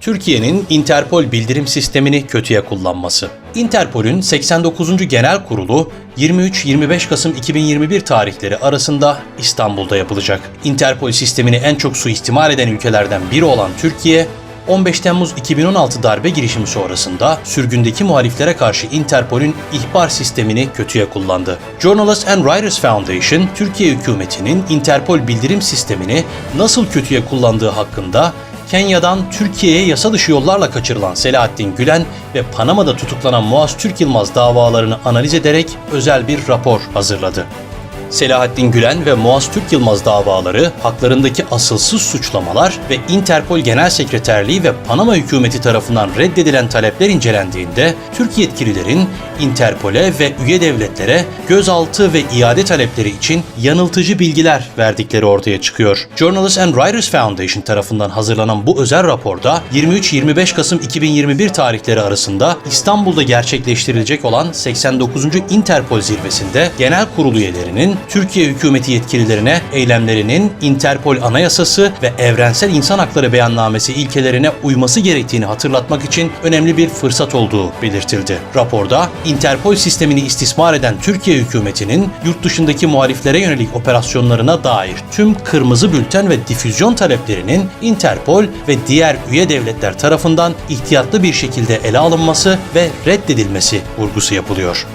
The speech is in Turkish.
Türkiye'nin Interpol bildirim sistemini kötüye kullanması. Interpol'ün 89. Genel Kurulu 23-25 Kasım 2021 tarihleri arasında İstanbul'da yapılacak. Interpol sistemini en çok suistimal eden ülkelerden biri olan Türkiye, 15 Temmuz 2016 darbe girişimi sonrasında sürgündeki muhaliflere karşı Interpol'ün ihbar sistemini kötüye kullandı. Journalists and Writers Foundation, Türkiye hükümetinin Interpol bildirim sistemini nasıl kötüye kullandığı hakkında Kenya'dan Türkiye'ye yasa dışı yollarla kaçırılan Selahattin Gülen ve Panama'da tutuklanan Muaz Türk Yılmaz davalarını analiz ederek özel bir rapor hazırladı. Selahattin Gülen ve Muaz Türk Yılmaz davaları, haklarındaki asılsız suçlamalar ve Interpol Genel Sekreterliği ve Panama hükümeti tarafından reddedilen talepler incelendiğinde Türk yetkililerin Interpol'e ve üye devletlere gözaltı ve iade talepleri için yanıltıcı bilgiler verdikleri ortaya çıkıyor. Journalists and Writers Foundation tarafından hazırlanan bu özel raporda 23-25 Kasım 2021 tarihleri arasında İstanbul'da gerçekleştirilecek olan 89. Interpol zirvesinde genel kurul üyelerinin Türkiye hükümeti yetkililerine eylemlerinin Interpol Anayasası ve Evrensel İnsan Hakları Beyannamesi ilkelerine uyması gerektiğini hatırlatmak için önemli bir fırsat olduğu belirtildi. Raporda Interpol sistemini istismar eden Türkiye hükümetinin yurt dışındaki muhaliflere yönelik operasyonlarına dair tüm kırmızı bülten ve difüzyon taleplerinin Interpol ve diğer üye devletler tarafından ihtiyatlı bir şekilde ele alınması ve reddedilmesi vurgusu yapılıyor.